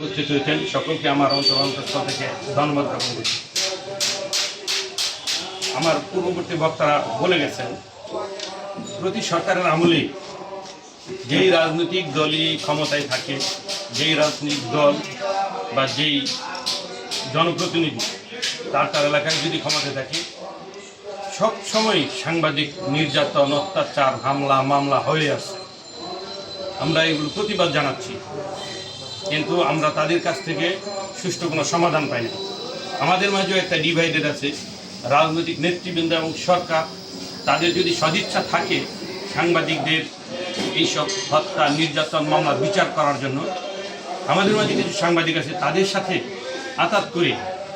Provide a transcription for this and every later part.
উপস্থিত হয়েছেন। সকলকে আমার অন্তর অন্তঃস্থল থেকে ধন্যবাদ জ্ঞাপন করছি। আমার পূর্ববর্তী বক্তারা বলে গেছেন প্রতি সরকারের আমলে যেই রাজনৈতিক দলই ক্ষমতায় থাকে, যেই রাজনৈতিক দল বা যেই জনপ্রতিনিধি তার তার এলাকায় যদি ক্ষমতায় থাকে, সব সময় সাংবাদিক নির্যাতন, অত্যাচার, হামলা, মামলা হয়ে আসছে। আমরা এগুলো প্রতিবাদ জানাচ্ছি। কিন্তু আমরা তাদের কাছ থেকে সুষ্ঠু কোনো সমাধান পাই না। আমাদের মাঝেও একটা ডিভাইডেড আছে। রাজনৈতিক নেতৃবৃন্দ এবং সরকার, তাদের যদি সদিচ্ছা থাকে সাংবাদিকদের এইসব হত্যা, নির্যাতন, মামলা, বিচার করার জন্য, আমাদের মাঝে কিছু সাংবাদিক আছে, তাদের সাথে আতাত করে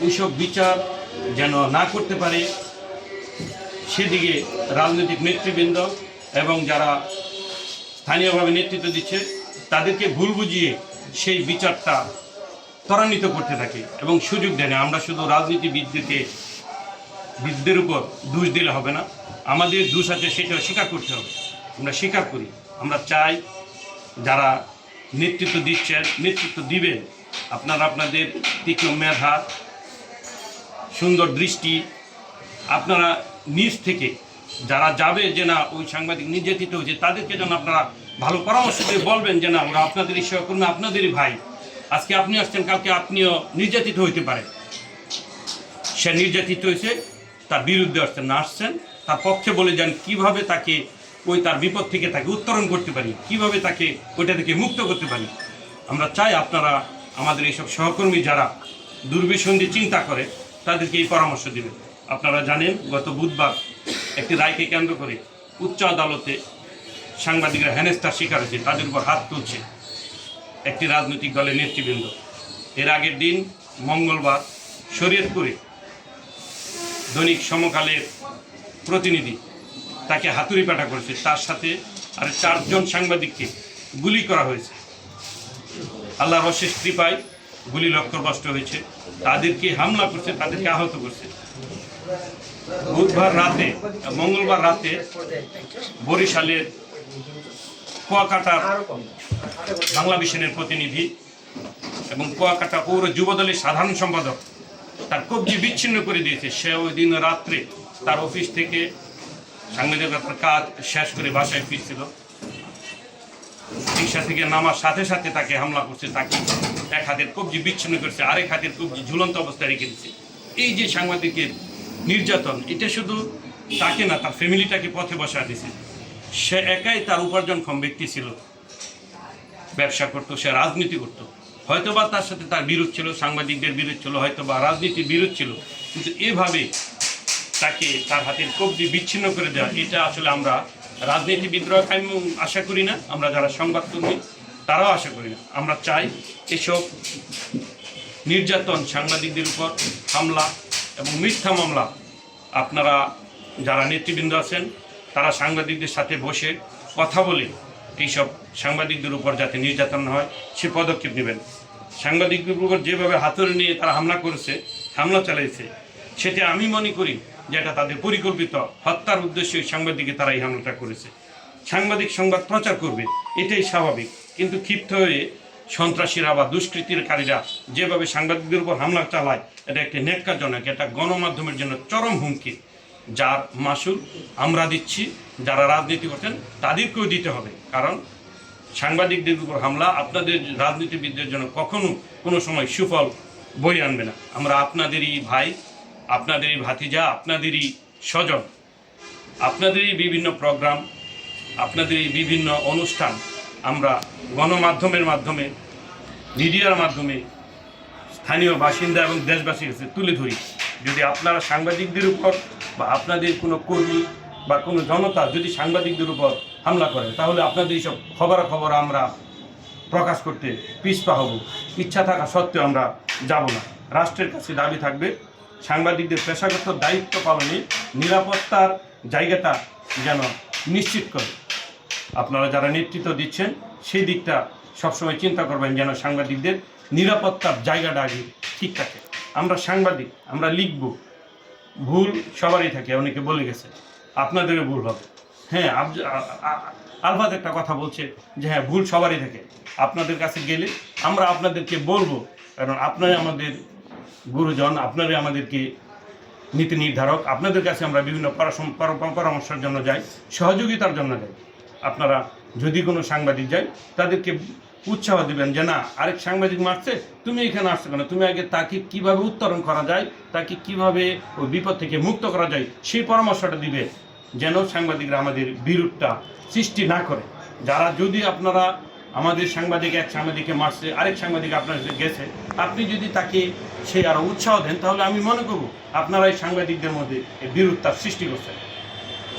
এইসব বিচার যেন না করতে পারে, সেদিকে রাজনৈতিক নেতৃবৃন্দ এবং যারা স্থানীয়ভাবে নেতৃত্ব দিচ্ছে, তাদেরকে ভুল বুঝিয়ে সেই বিচারটা ত্বরান্বিত করতে থাকে এবং সুযোগ দেয় না। আমরা শুধু রাজনীতিবিদদেরকে বিদদের উপর দোষ দিলে হবে না। আমাদের দোষ আছে সেটা স্বীকার করতে হবে। আমরা স্বীকার করি। আমরা চাই যারা নেতৃত্ব দিচ্ছেন, নেতৃত্ব দিবেন, আপনারা আপনাদের তীক্ষ্ণ মেধা, সুন্দর দৃষ্টি, আপনারা নিজ থেকে যারা যাবে যে না, ওই সাংবাদিক নির্যাতিত হয়েছে, তাদেরকে যেন আপনারা ভালো পরামর্শ দিয়ে বলবেন যে না, আমরা আপনাদেরই সহকর্মী আপনাদেরই ভাই। আজকে আপনি আসছেন, কালকে আপনিও নির্যাতিত হইতে পারেন সে নির্যাতিত হয়েছে, তার বিরুদ্ধে আসছেন না আসছেন, তার পক্ষে বলে যান, কীভাবে তাকে ওই তার বিপদ থেকে তাকে উত্তরণ করতে পারি, কীভাবে তাকে ওইটা থেকে মুক্ত করতে পারি। আমরা চাই আপনারা, আমাদের এইসব সহকর্মী যারা দুর্বিসন্ধি চিন্তা করে, তাদেরকে এই পরামর্শ দেবেন। আপনারা জানেন, গত বুধবার একটি রায়কে কেন্দ্র করে উচ্চ আদালতে সাংবাদিকরা হেনস্থার শিকার হয়েছে, তাদের উপর হাত তুলছে একটি রাজনৈতিক দলের নেতৃবৃন্দ। এর আগের দিন মঙ্গলবার শরীয়তপুরে দৈনিক সমকালের প্রতিনিধি তাকে হাতুড়ি পাঠা করেছে। তার সাথে আর চারজন সাংবাদিককে গুলি করা হয়েছে। আল্লাহর অশেষ কৃপায় গুলি লক্ষ্যভ্রষ্ট হয়েছে। তাদেরকে হামলা করছে, তাদেরকে আহত করছে। বুধবার রাতে, মঙ্গলবার রাতে বরিশালের কুয়াকাটার বাংলা মিশনের প্রতিনিধি এবং কুয়াকাটা পৌর যুবদলের সাধারণ সম্পাদক তার কবজি বিচ্ছিন্ন করে দিয়েছে। সে ওই দিন রাত্রে তার অফিস থেকে সাংবাদিকতার কাজ শেষ করে বাসায় ফিরছিল। রিক্সা থেকে নামার সাথে সাথে তাকে হামলা করছে তাকে এক হাতের কবজি বিচ্ছিন্ন করছে আরেক হাতের কবজি ঝুলন্ত অবস্থায় রেখে দিচ্ছে এই যে সাংবাদিকের নির্যাতন এটা শুধু তাকে না তার ফ্যামিলিটাকে পথে বসা দিছে সে একাই তার উপার্জনক্ষম ব্যক্তি ছিল। ব্যবসা করতো, সে রাজনীতি করতো। হয়তোবা তার সাথে তার বিরোধ ছিল, সাংবাদিকদের বিরোধ ছিল, হয়তোবা রাজনীতির বিরোধ ছিল। কিন্তু এভাবে তাকে তার হাতের কবজি বিচ্ছিন্ন করে দেওয়া, এটা আসলে আমরা রাজনীতিবিদরা আমি আশা করি না, আমরা যারা সংবাদকর্মী, তারাও আশা করি না। আমরা চাই এসব নির্যাতন, সাংবাদিকদের উপর হামলা এবং মিথ্যা মামলা, আপনারা যারা নেতৃবৃন্দ আছেন তারা সাংবাদিকদের সাথে বসে কথা বলে এইসব সাংবাদিকদের উপর যাতে নির্যাতন হয়, সে পদক্ষেপ নেবেন। সাংবাদিকদের উপর যেভাবে হাতুড়ি নিয়ে তারা হামলা করেছে, হামলা চালিয়েছে সেটা আমি মনে করি যে এটা তাদের পরিকল্পিত হত্যার উদ্দেশ্যে সাংবাদিকে তারা এই হামলাটা করেছে। সাংবাদিক সংবাদ প্রচার করবে, এটাই স্বাভাবিক। কিন্তু ক্ষিপ্ত হয়ে সন্ত্রাসীরা বা দুষ্কৃতিকারীরা যেভাবে সাংবাদিকদের উপর হামলা চালায়, এটা একটি ন্যাক্কারজনক, এটা গণমাধ্যমের জন্য চরম হুমকি। যার মাসুল আমরা দিচ্ছি, যারা রাজনীতি করছেন তাদেরকেও দিতে হবে। কারণ সাংবাদিকদের উপর হামলা আপনাদের রাজনীতিবিদদের জন্য কখনো কোনো সময় সুফল বই আনবে না। আমরা আপনাদেরই ভাই, আপনাদেরই ভাতিজা, আপনাদেরই স্বজন, আপনাদেরই বিভিন্ন প্রোগ্রাম, আপনাদেরই বিভিন্ন অনুষ্ঠান আমরা গণমাধ্যমের মাধ্যমে, মিডিয়ার মাধ্যমে স্থানীয় বাসিন্দা এবং দেশবাসীর কাছে তুলে ধরি। যদি আপনারা সাংবাদিকদের উপর বা আপনাদের কোনো কর্মী বা কোনো জনতা যদি সাংবাদিকদের উপর হামলা করে, তাহলে আপনাদের এইসব খবরাখবর আমরা প্রকাশ করতে পিছপা হব। ইচ্ছা থাকা সত্ত্বেও আমরা যাব না। রাষ্ট্রের কাছে দাবি থাকবে, সাংবাদিকদের পেশাগত দায়িত্ব পালনে নিরাপত্তার জায়গাটা যেন নিশ্চিত করে। আপনারা যারা নেতৃত্ব দিচ্ছেন, সেই দিকটা সবসময় চিন্তা করবেন যেন সাংবাদিকদের নিরাপত্তার জায়গাটা আগে ঠিক থাকে আমরা সাংবাদিক, আমরা লিখব। ভুল সবারই থাকে, অনেকে বলে গেছে। আপনাদেরও ভুল হবে। হ্যাঁ আব- আ- আ- আলফাজ একটা কথা বলছে যে হ্যাঁ ভুল সবারই থাকে। আপনাদের কাছে গেলে আমরা আপনাদেরকে বলব, কারণ আপনারাই আমাদের গুরুজন, আপনারাই আমাদেরকে নীতি নির্ধারক। আপনাদের কাছে আমরা বিভিন্ন পরামর্শের জন্য যাই, সহযোগিতার জন্য যাই। আপনারা যদি কোনো সাংবাদিক যায়, তাদেরকে উৎসাহ দেবেন যে, না, আরেক সাংবাদিক মারছে, তুমি এখানে আসছো কেন? তুমি আগে তাকে কীভাবে উত্তরণ করা যায়, তাকে কীভাবে ওই বিপদ থেকে মুক্ত করা যায়, সেই পরামর্শটা দিবে যেন সাংবাদিকরা আমাদের বিরূপটা সৃষ্টি না করে। যারা যদি আপনারা আমাদের সাংবাদিক এক সাংবাদিককে মারছে, আরেক সাংবাদিক আপনার গেছে, আপনি যদি তাকে সে আরও উৎসাহ দেন, তাহলে আমি মনে করব আপনারা এই সাংবাদিকদের মধ্যে এই বিরূপতার সৃষ্টি করছেন।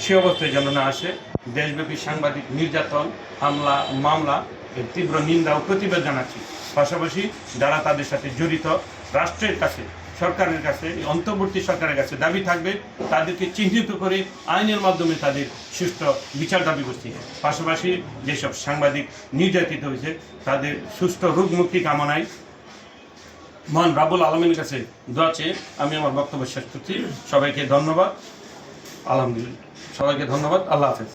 সে অবস্থায় যেন না আসে দেশব্যাপী সাংবাদিক নির্যাতন, হামলা, মামলা এর তীব্র নিন্দা ও প্রতিবাদ জানাচ্ছি। পাশাপাশি যারা তাদের সাথে জড়িত, রাষ্ট্রের কাছে, সরকারের কাছে অন্তর্বর্তী সরকারের কাছে দাবি থাকবে, তাদেরকে চিহ্নিত করে আইনের মাধ্যমে তাদের সুষ্ঠু বিচার দাবি করছি। পাশাপাশি যেসব সাংবাদিক নির্যাতিত হয়েছে, তাদের সুষ্ঠু রোগ মুক্তি কামনায় মহান রাবুল আলমের কাছে দোয়া চেয়ে আমি আমার বক্তব্য শেষ করছি। সবাইকে ধন্যবাদ। আলহামদুলিল্লাহ। সবাইকে ধন্যবাদ। আল্লাহ হাফেজ।